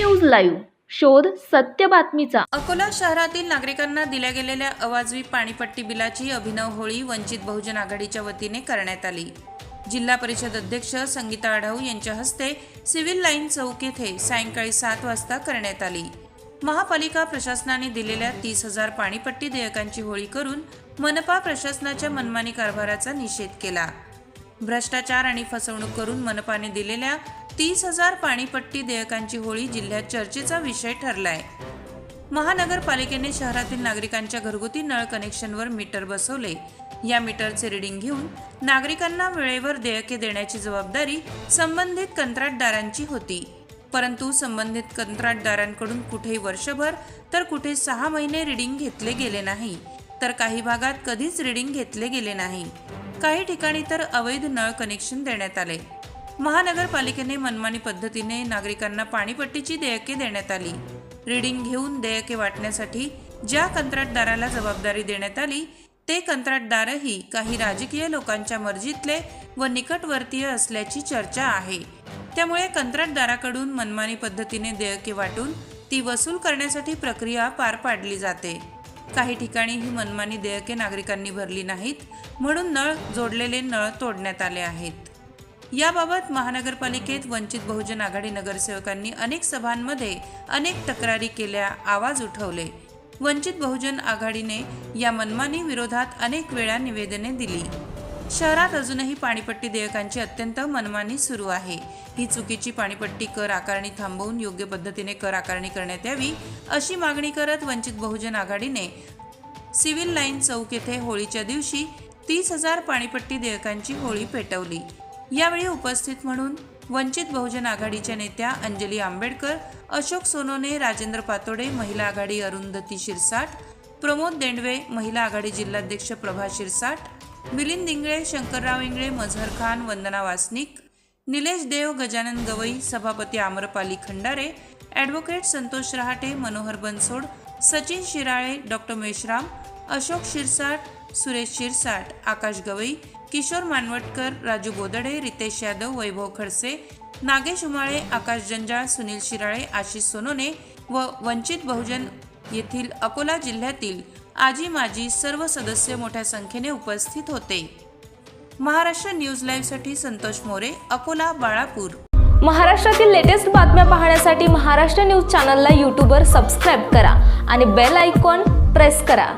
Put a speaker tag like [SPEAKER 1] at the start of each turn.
[SPEAKER 1] Live. शोध सत्य बातमीचा.
[SPEAKER 2] अकोला शहरातील नागरिकांना दिल्या गेलेल्या अवाजवी पाणीपट्टी बिलाची अभिनव होळी वंचित बहुजन आघाडीच्या वतीने करण्यात आली. जिल्हा परिषद अध्यक्ष संगीता आढाऊ यांच्या हस्ते सिव्हिल लाईन चौक येथे सायंकाळी सात वाजता करण्यात आली. महापालिका प्रशासनाने दिलेल्या तीस हजार पाणीपट्टी देयकांची होळी करून मनपा प्रशासनाच्या मनमानी कारभाराचा निषेध केला. भ्रष्टाचार आणि फसवणूक करून मनपाने दिलेल्या तीस हजार पाणीपट्टी देयकांची होळी जिल्ह्यात चर्चेचा विषय ठरलाय. महानगरपालिकेने शहरातील नागरिकांच्या घरगुती नळ कनेक्शनवर मीटर बसवले. या मीटरचे रिडिंग घेऊन नागरिकांना वेळेवर देयके देण्याची जबाबदारी संबंधित कंत्राटदारांची होती. परंतु संबंधित कंत्राटदारांकडून कुठेही वर्षभर तर कुठे सहा महिने रिडिंग घेतले गेले नाही तर काही भागात कधीच रिडिंग घेतले गेले नाही. काही ठिकाणी तर अवैध नळ कनेक्शन देण्यात आले. महानगरपालिकेने मनमानी पद्धतीने नागरिकांना पाणीपट्टीची देयके देण्यात आली. रिडिंग घेऊन देयके वाटण्यासाठी ज्या कंत्राटदाराला जबाबदारी देण्यात आली ते कंत्राटदारही काही राजकीय लोकांच्या मर्जीतले व निकटवर्तीय असल्याची चर्चा आहे. त्यामुळे कंत्राटदाराकडून मनमानी पद्धतीने देयके वाटून ती वसूल करण्यासाठी प्रक्रिया पार पाडली जाते. काही ठिकाणी ही मनमानी देयके नागरिकांनी भरली नाहीत म्हणून नळ जोडलेले नळ तोडण्यात आले आहेत. याबाबत महानगरपालिकेत वंचित बहुजन आघाडी नगरसेवकांनी अनेक सभांमध्ये अनेक तक्रारी केल्या आवाज उठवले. वंचित बहुजन आघाडीने या मनमानी विरोधात अनेक वेळा निवेदने दिली. शहरात अजूनही पाणीपट्टी देयकांची अत्यंत मनमानी सुरू आहे. ही चुकीची पाणीपट्टी कर आकारणी थांबवून योग्य पद्धतीने कर आकारणी करण्यात यावी अशी मागणी करत वंचित बहुजन आघाडीने सिव्हिल लाईन चौक येथे होळीच्या दिवशी तीस हजार पाणीपट्टी देयकांची होळी पेटवली. यावेळी उपस्थित म्हणून वंचित बहुजन आघाडीच्या नेत्या अंजली आंबेडकर अशोक सोनोने राजेंद्र पातोडे महिला आघाडी अरुंधती शिरसाट प्रमोद देंडवे महिला आघाडी जिल्हाध्यक्ष प्रभा शिरसाट मिलिंद इंगळे शंकरराव इंगळे मझहर खान वंदना वासनिक निलेश देव गजानन गवई सभापती आम्रपाली खंडारे ॲडव्होकेट संतोष रहाटे मनोहर बनसोड सचिन शिराळे डॉक्टर मेश्राम अशोक शिरसाट सुरेश शिरसाट आकाश गवई किशोर मानवटकर राजू बोदडे रितेश यादव वैभव खडसे नागेश उमाळे आकाश जंजाळ सुनील शिराळे आशिष सोनोने व वंचित बहुजन येथील अकोला जिल्ह्यातील आजी माजी सर्व सदस्य मोठ्या संख्येने उपस्थित होते. महाराष्ट्र न्यूज लाईव्हसाठी संतोष मोरे अकोला बाळापूर.
[SPEAKER 1] महाराष्ट्रातील लेटेस्ट बातम्या पाहण्यासाठी महाराष्ट्र न्यूज चॅनलला यूट्यूबवर सबस्क्राईब करा आणि बेल आयकॉन प्रेस करा.